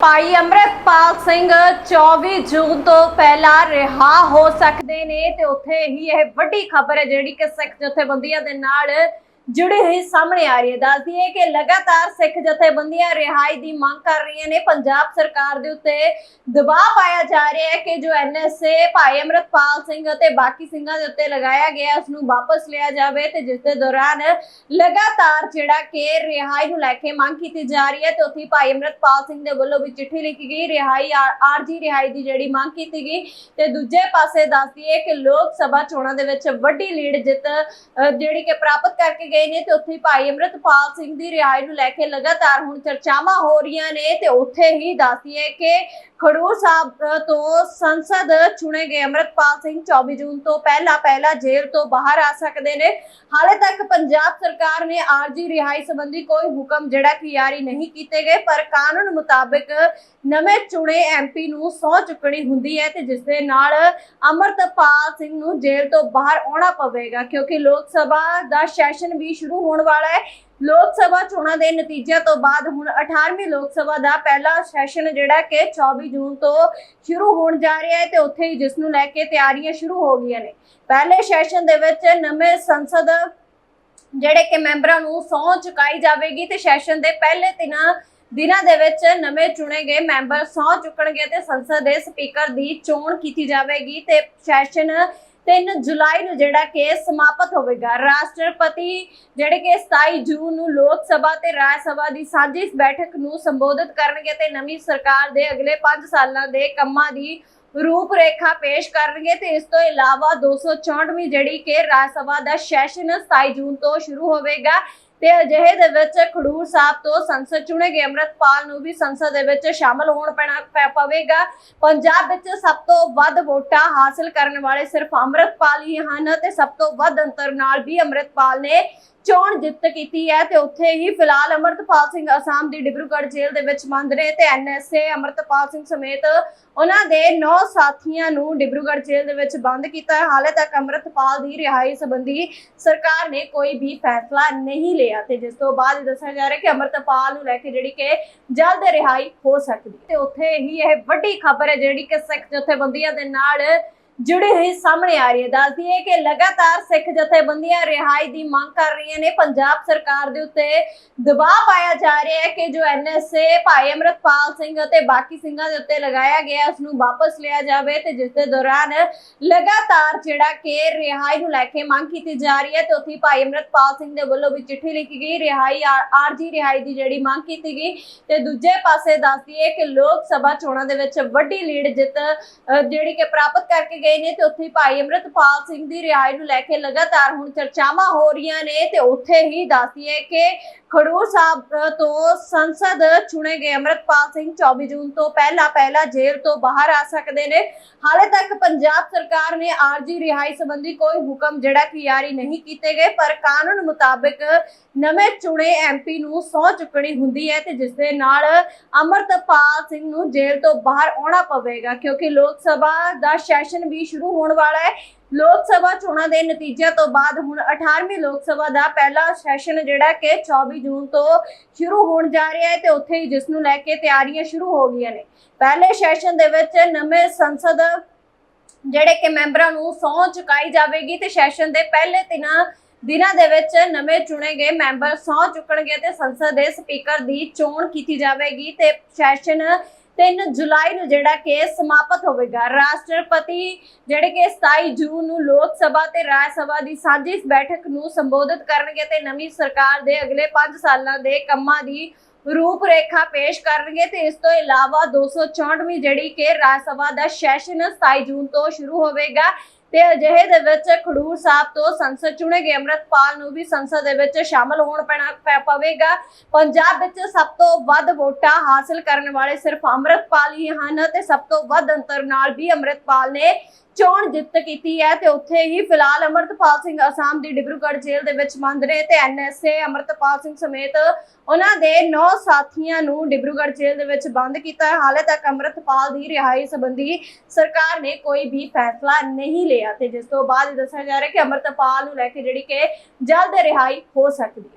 ਭਾਈ ਅੰਮ੍ਰਿਤਪਾਲ ਸਿੰਘ 24 ਜੂਨ ਤੋਂ ਪਹਿਲਾਂ ਰਿਹਾ ਹੋ ਸਕਦੇ ਨੇ ਤੇ ਉੱਥੇ ਹੀ ਇਹ ਵੱਡੀ ਖਬਰ ਹੈ ਜਿਹੜੀ ਕਿ ਸਿੱਖ ਜਥੇਬੰਦੀਆਂ ਦੇ ਨਾਲ ਜੁੜੀ ਹੋਈ ਸਾਹਮਣੇ ਆ ਰਹੀ ਹੈ ਦੱਸਦੀ ਹੈ ਕਿ ਲਗਾਤਾਰ ਸਿੱਖ ਜਥੇਬੰਦੀਆਂ ਰਿਹਾਈ ਦੀ ਮੰਗ ਕਰ ਰਹੀਆਂ ਨੇ। ਪੰਜਾਬ ਸਰਕਾਰ ਦੇ ਉੱਤੇ ਦਬਾਅ ਪਾਇਆ ਜਾ ਰਿਹਾ ਹੈ ਕਿ ਜੋ ਐਨਐਸਏ ਭਾਈ ਅੰਮ੍ਰਿਤਪਾਲ ਸਿੰਘ ਅਤੇ ਬਾਕੀ ਸਿੰਘਾਂ ਦੇ ਉੱਤੇ ਲਗਾਇਆ ਗਿਆ ਉਸ ਨੂੰ ਵਾਪਸ ਲਿਆ ਜਾਵੇ ਤੇ ਜਿਸ ਦੇ ਦੌਰਾਨ ਲਗਾਤਾਰ ਜਿਹੜਾ ਕਿ ਰਿਹਾਈ ਨੂੰ ਲੈ ਕੇ ਮੰਗ ਕੀਤੀ ਜਾ ਰਹੀ ਹੈ ਤੇ ਉੱਥੇ ਭਾਈ ਅੰਮ੍ਰਿਤਪਾਲ ਸਿੰਘ ਦੇ ਵੱਲੋਂ ਵੀ ਚਿੱਠੀ ਲਿਖੀ ਗਈ। ਰਿਹਾਈ ਆਰਜੀ ਰਿਹਾਈ ਦੀ ਜਿਹੜੀ ਮੰਗ ਕੀਤੀ ਗਈ ਤੇ ਦੂਜੇ ਪਾਸੇ ਦੱਸਦੀ ਹੈ ਕਿ ਲੋਕ ਸਭਾ ਚੋਣਾਂ ਦੇ ਵਿੱਚ ਵੱਡੀ ਲੀਡ ਜਿੱਤ ਅਹ, ਜਿਹੜੀ ਕਿ ਪ੍ਰਾਪਤ ਕਰਕੇ ਗਏ ਨੇ ਤੇ ਉੱਥੇ ਭਾਈ ਅੰਮ੍ਰਿਤਪਾਲ ਸਿੰਘ ਦੀ ਰਿਹਾਈ ਨੂੰ ਲੈ ਕੇ ਲਗਾਤਾਰ ਹੁਣ ਚਰਚਾਵਾਂ ਹੋ ਰਹੀਆਂ ਨੇ ਤੇ ਉੱਥੇ ਹੀ ਦੱਸਦੀ ਕਿ ਖਡੂਰ ਸਾਹਿਬ ਤੋਂ ਸੰਸਦ ਚੁਣੇ ਗਏ ਅੰਮ੍ਰਿਤਪਾਲ ਸਿੰਘ 24 ਜੂਨ ਤੋਂ ਪਹਿਲਾਂ ਪਹਿਲਾਂ ਜੇਲ੍ਹ ਤੋਂ ਬਾਹਰ ਆ ਸਕਦੇ ਨੇ। ਹਾਲੇ ਤੱਕ ਪੰਜਾਬ ਸਰਕਾਰ ਨੇ ਆਰਜੀ ਰਿਹਾਈ ਸੰਬੰਧੀ ਕੋਈ ਹੁਕਮ ਜਿਹੜਾ ਕਿ ਜਾਰੀ ਨਹੀਂ ਕੀਤੇ ਗਏ, ਪਰ ਕਾਨੂੰਨ ਮੁਤਾਬਕ ਨਵੇਂ ਚੁਣੇ ਐਮਪੀ ਨੂੰ ਸਹੁੰ ਚੁੱਕਣੀ ਹੁੰਦੀ ਹੈ ਤੇ ਜਿਸ ਦੇ ਨਾਲ ਅਮਰਤਪਾਲ ਸਿੰਘ ਨੂੰ ਜੇਲ੍ਹ ਤੋਂ ਬਾਹਰ ਆਉਣਾ ਪਵੇਗਾ, ਕਿਉਂਕਿ ਲੋਕ ਸਭਾ ਦਾ ਸੈਸ਼ਨ ਵੀ ਸ਼ੁਰੂ ਹੋਣ ਵਾਲਾ ਹੈ। ਲੋਕ ਸਭਾ ਚੋਣਾਂ ਦੇ ਨਤੀਜਿਆਂ ਤੋਂ ਬਾਅਦ ਹੁਣ 18ਵੀਂ ਲੋਕ ਸਭਾ ਦਾ ਪਹਿਲਾ ਸੈਸ਼ਨ ਜਿਹੜਾ ਕਿ 24 ਜੂਨ ਤੋਂ ਸ਼ੁਰੂ ਹੋਣ ਜਾ ਰਿਹਾ ਹੈ ਤੇ ਉੱਥੇ ਹੀ ਜਿਸ ਨੂੰ ਲੈ ਕੇ ਤਿਆਰੀਆਂ ਸ਼ੁਰੂ ਹੋ ਗਈਆਂ ਨੇ। ਪਹਿਲੇ ਸੈਸ਼ਨ ਦੇ ਵਿੱਚ ਨਵੇਂ ਸੰਸਦ ਜਿਹੜੇ ਕਿ ਮੈਂਬਰਾਂ ਨੂੰ ਸਹੁੰ ਚੁਕਾਈ ਜਾਵੇਗੀ ਤੇ ਸੈਸ਼ਨ ਦੇ ਪਹਿਲੇ ਦਿਨਾਂ ਦਿਨਾਂ ਦੇ ਵਿੱਚ ਨਵੇਂ ਚੁਣੇ ਗਏ ਮੈਂਬਰ ਸਹੁੰ ਚੁੱਕਣਗੇ ਤੇ ਸੰਸਦ ਦੇ ਸਪੀਕਰ ਦੀ ਚੋਣ ਕੀਤੀ ਜਾਵੇਗੀ ਤੇ ਸੈਸ਼ਨ 3 ਜੁਲਾਈ ਨੂੰ ਜਿਹੜਾ ਕਿ ਸਮਾਪਤ ਹੋਵੇਗਾ। ਰਾਸ਼ਟਰਪਤੀ ਜਿਹੜੇ ਕਿ 27 ਜੂਨ ਨੂੰ ਲੋਕ ਸਭਾ ਤੇ ਰਾਜ ਸਭਾ ਦੀ ਸਾਂਝੀ ਬੈਠਕ ਨੂੰ ਸੰਬੋਧਿਤ ਕਰਨਗੇ ਤੇ ਨਵੀਂ ਸਰਕਾਰ ਦੇ ਅਗਲੇ 5 ਸਾਲਾਂ ਦੇ ਕੰਮਾਂ ਦੀ ਰੂਪਰੇਖਾ ਪੇਸ਼ ਕਰਨਗੇ ਤੇ ਇਸ ਤੋਂ ਇਲਾਵਾ 264ਵੀਂ ਜਿਹੜੀ ਕਿ ਰਾਜ ਸਭਾ ਦਾ ਸੈਸ਼ਨ 27 ਜੂਨ ਤੋਂ ਸ਼ੁਰੂ ਹੋਵੇਗਾ। ਤੇ ਅਜਿਹੇ ਦੇ ਵਿੱਚ ਖਡੂਰ ਸਾਹਿਬ ਤੋਂ ਸੰਸਦ ਚੁਣੇ ਗਏ ਅੰਮ੍ਰਿਤਪਾਲ ਨੂੰ ਵੀ ਸੰਸਦ ਦੇ ਵਿੱਚ ਸ਼ਾਮਲ ਹੋਣ ਪੈਣਾ ਪੈ- ਪਵੇਗਾ। ਪੰਜਾਬ ਵਿੱਚ ਸਭ ਤੋਂ ਵੱਧ ਵੋਟਾਂ ਹਾਸਲ ਕਰਨ ਵਾਲੇ ਸਿਰਫ ਅੰਮ੍ਰਿਤਪਾਲ ਹੀ ਹਨ ਤੇ ਸਭ ਤੋਂ ਵੱਧ ਅੰਤਰ ਨਾਲ ਵੀ ਅੰਮ੍ਰਿਤਪਾਲ ਨੇ ਚੋਣ ਜਿੱਤ ਕੀਤੀ ਹੈ ਤੇ ਉੱਥੇ ਹੀ ਫਿਲਹਾਲ ਅੰਮ੍ਰਿਤਪਾਲ ਸਿੰਘ ਅਸਾਮ ਦੀ ਡਿਬਰੂਗੜ੍ਹ ਜੇਲ੍ਹ ਦੇ ਵਿੱਚ ਬੰਦ ਨੇ ਤੇ ਐਨਐਸਏ ਅੰਮ੍ਰਿਤਪਾਲ ਸਿੰਘ ਸਮੇਤ ਉਹਨਾਂ ਦੇ 9 ਸਾਥੀਆਂ ਨੂੰ ਡਿਬਰੂਗੜ੍ਹ ਜੇਲ੍ਹ ਦੇ ਵਿੱਚ ਬੰਦ ਕੀਤਾ ਹੈ। ਹਾਲੇ ਤੱਕ ਅੰਮ੍ਰਿਤਪਾਲ ਦੀ ਰਿਹਾਈ ਸੰਬੰਧੀ ਸਰਕਾਰ ਨੇ ਕੋਈ ਵੀ ਫੈਸਲਾ ਨਹੀਂ ਲਿਆ ਤੇ ਜਿਸ ਤੋਂ ਬਾਅਦ ਦੱਸਿਆ ਜਾ ਰਿਹਾ ਕਿ ਅੰਮ੍ਰਿਤਪਾਲ ਨੂੰ ਲੈ ਕੇ ਜਿਹੜੀ ਕਿ ਜਲਦ ਰਿਹਾਈ ਹੋ ਸਕਦੀ ਤੇ ਉੱਥੇ ਹੀ ਇਹ ਵੱਡੀ ਖਬਰ ਹੈ ਜਿਹੜੀ ਕਿ ਸਿੱਖ ਜਥੇਬੰਦੀਆਂ ਦੇ ਨਾਲ ਜੁੜੀ ਹੋਈ ਸਾਹਮਣੇ ਆ ਰਹੀ ਹੈ, ਦੱਸਦੀ ਹੈ ਕਿ ਲਗਾਤਾਰ ਸਿੱਖ ਜਥੇਬੰਦੀਆਂ ਰਿਹਾਈ ਦੀ ਮੰਗ ਕਰ ਰਹੀਆਂ ਨੇ। ਪੰਜਾਬ ਸਰਕਾਰ ਦੇ ਉੱਤੇ ਦਬਾਅ ਪਾਇਆ ਜਾ ਰਿਹਾ ਹੈ ਕਿ ਜੋ ਐਨਐਸਏ ਭਾਈ ਅਮਰਤਪਾਲ ਸਿੰਘ ਅਤੇ ਬਾਕੀ ਸਿੰਘਾਂ ਦੇ ਉੱਤੇ ਲਗਾਇਆ ਗਿਆ ਉਸ ਨੂੰ ਵਾਪਸ ਲਿਆ ਜਾਵੇ ਤੇ ਜਿਸ ਦੇ ਦੌਰਾਨ ਲਗਾਤਾਰ ਜਿਹੜਾ ਕਿ ਰਿਹਾਈ ਨੂੰ ਲੈ ਕੇ ਮੰਗ ਕੀਤੀ ਜਾ ਰਹੀ ਹੈ ਤੇ ਉੱਥੇ ਭਾਈ ਅਮਰਤਪਾਲ ਸਿੰਘ ਦੇ ਵੱਲੋਂ ਵੀ ਚਿੱਠੀ ਲਿਖੀ ਗਈ। ਰਿਹਾਈ ਆਰਜੀ ਰਿਹਾਈ ਦੀ ਜਿਹੜੀ ਮੰਗ ਕੀਤੀ ਗਈ ਤੇ ਦੂਜੇ ਪਾਸੇ ਦੱਸਦੀ ਹੈ ਕਿ ਲੋਕ ਸਭਾ ਚੋਣਾਂ ਦੇ ਵਿੱਚ ਵੱਡੀ ਲੀਡ ਜਿੱਤ ਅਹ ਜਿਹੜੀ ਕਿ ਪ੍ਰਾਪਤ ਕਰਕੇ ਗਏ ਨੇ ਤੇ ਉੱਥੇ ਭਾਈ ਅਮਰਤਪਾਲ ਸਿੰਘ ਦੀ ਰਿਹਾਈ ਨੂੰ ਲੈ ਕੇ ਲਗਾਤਾਰ ਹੁਣ ਚਰਚਾਵਾਂ ਹੋ ਰਹੀਆਂ ਨੇ ਤੇ ਉੱਥੇ ਹੀ ਦੱਸਦੀ ਹੈ ਕਿ ਖਡੂਰ ਸਾਹਿਬ ਤੋਂ ਸੰਸਦ ਚੁਣੇ ਗਏ ਅਮਰਤਪਾਲ ਸਿੰਘ 24 ਜੂਨ ਤੋਂ ਪਹਿਲਾਂ ਪਹਿਲਾਂ ਜੇਲ੍ਹ ਤੋਂ ਬਾਹਰ ਆ ਸਕਦੇ ਨੇ। ਹਾਲੇ ਤੱਕ ਪੰਜਾਬ ਸਰਕਾਰ ਨੇ ਆਰਜੀ ਰਿਹਾਈ ਸੰਬੰਧੀ ਕੋਈ ਹੁਕਮ ਜਿਹੜਾ ਕਿ ਜਾਰੀ ਨਹੀਂ ਕੀਤੇ ਗਏ, ਪਰ ਕਾਨੂੰਨ ਮੁਤਾਬਕ ਨਵੇਂ ਚੁਣੇ ਐਮਪੀ ਨੂੰ ਸਹੁੰ ਚੁੱਕਣੀ ਹੁੰਦੀ ਹੈ ਤੇ ਜਿਸ ਦੇ ਨਾਲ ਅਮਰਤਪਾਲ ਸਿੰਘ ਨੂੰ ਜੇਲ੍ਹ ਤੋਂ ਬਾਹਰ ਆਉਣਾ ਪਵੇਗਾ, ਕਿਉਂਕਿ ਲੋਕ ਸਭਾ ਦਾ ਸੈਸ਼ਨ ਵੀ ਸ਼ੁਰੂ ਹੋਣ ਵਾਲਾ ਹੈ। ਲੋਕ ਸਭਾ ਚੋਣਾਂ ਦੇ ਨਤੀਜਿਆਂ ਤੋਂ ਬਾਅਦ ਹੁਣ 18ਵੀਂ ਲੋਕ ਸਭਾ ਦਾ ਪਹਿਲਾ ਸੈਸ਼ਨ ਜਿਹੜਾ ਕਿ 24 ਜੂਨ ਤੋਂ ਸ਼ੁਰੂ ਹੋਣ ਜਾ ਰਿਹਾ ਹੈ ਤੇ ਉੱਥੇ ਹੀ ਜਿਸ ਨੂੰ ਲੈ ਕੇ ਤਿਆਰੀਆਂ ਸ਼ੁਰੂ ਹੋ ਗਈਆਂ ਨੇ। ਪਹਿਲੇ ਸੈਸ਼ਨ ਦੇ ਵਿੱਚ ਨਵੇਂ ਸੰਸਦ ਜਿਹੜੇ ਕਿ ਮੈਂਬਰਾਂ ਨੂੰ ਸਹੁੰ ਚੁਕਾਈ ਜਾਵੇਗੀ ਤੇ ਸੈਸ਼ਨ ਦੇ ਪਹਿਲੇ ਦਿਨਾਂ ਦਿਨਾਂ ਦੇ ਵਿੱਚ ਨਵੇਂ ਚੁਣੇ ਗਏ ਮੈਂਬਰ ਸਹੁੰ ਚੁੱਕਣਗੇ ਤੇ ਸੰਸਦ ਦੇ ਸਪੀਕਰ ਦੀ ਚੋਣ ਕੀਤੀ ਜਾਵੇਗੀ ਤੇ ਸੈਸ਼ਨ 3 ਜੁਲਾਈ ਨੂੰ ਜਿਹੜਾ ਕਿ ਸਮਾਪਤ ਹੋਵੇਗਾ। ਰਾਸ਼ਟਰਪਤੀ ਜਿਹੜੇ ਕਿ 27 ਜੂਨ ਨੂੰ ਲੋਕ ਸਭਾ ਤੇ ਰਾਜ ਸਭਾ ਦੀ ਸਾਂਝੀ ਬੈਠਕ ਨੂੰ ਸੰਬੋਧਿਤ ਕਰਨਗੇ ਤੇ ਨਵੀਂ ਸਰਕਾਰ ਦੇ ਅਗਲੇ 5 ਸਾਲਾਂ ਦੇ ਕੰਮਾਂ ਦੀ ਰੂਪਰੇਖਾ ਪੇਸ਼ ਕਰਨਗੇ ਤੇ ਇਸ ਤੋਂ ਇਲਾਵਾ 264ਵੀਂ ਜਿਹੜੀ ਕਿ ਰਾਜ ਸਭਾ ਦਾ ਸੈਸ਼ਨ 27 ਜੂਨ ਤੋਂ ਸ਼ੁਰੂ ਹੋਵੇਗਾ। ਤੇ ਅਜਿਹੇ ਦੇ ਵਿੱਚ ਖਡੂਰ ਸਾਹਿਬ ਤੋਂ ਸੰਸਦ ਚੁਣੇ ਗਏ ਅੰਮ੍ਰਿਤਪਾਲ ਨੂੰ ਵੀ ਸੰਸਦ ਦੇ ਵਿੱਚ ਸ਼ਾਮਲ ਹੋਣ ਪੈਣਾ ਪਵੇਗਾ। ਪੰਜਾਬ ਵਿੱਚ ਸਭ ਤੋਂ ਵੱਧ ਵੋਟਾਂ ਹਾਸਲ ਕਰਨ ਵਾਲੇ ਸਿਰਫ ਅੰਮ੍ਰਿਤਪਾਲ ਹੀ ਹਨ ਤੇ ਸਭ ਤੋਂ ਵੱਧ ਅੰਤਰ ਨਾਲ ਵੀ ਅੰਮ੍ਰਿਤਪਾਲ ਨੇ ਚੋਣ ਜਿੱਤ ਕੀਤੀ ਹੈ ਤੇ ਉੱਥੇ ਹੀ ਫਿਲਹਾਲ ਅਮਰਤਪਾਲ ਸਿੰਘ ਅਸਾਮ ਦੀ ਡਿਬਰੂਗੜ੍ਹ ਜੇਲ੍ਹ ਦੇ ਵਿੱਚ ਬੰਦ ਨੇ ਤੇ ਐਨਐਸਏ ਅਮਰਤਪਾਲ ਸਿੰਘ ਸਮੇਤ ਉਹਨਾਂ ਦੇ 9 ਸਾਥੀਆਂ ਨੂੰ ਡਿਬਰੂਗੜ੍ਹ ਜੇਲ੍ਹ ਦੇ ਵਿੱਚ ਬੰਦ ਕੀਤਾ। ਹੈ ਹਾਲੇ ਤੱਕ ਅਮਰਤਪਾਲ ਦੀ ਰਿਹਾਈ ਸੰਬੰਧੀ ਸਰਕਾਰ ਨੇ ਕੋਈ ਵੀ ਫੈਸਲਾ ਨਹੀਂ ਲਿਆ। ਤੇ ਜਿਸ ਤੋਂ ਬਾਅਦ ਦੱਸਿਆ ਜਾ ਰਿਹਾ ਕਿ ਅਮਰਤਪਾਲ ਨੂੰ ਲੈ ਕੇ ਜਿਹੜੀ ਕਿ ਜਲਦ ਰਿਹਾਈ ਹੋ ਸਕਦੀ ਹੈ।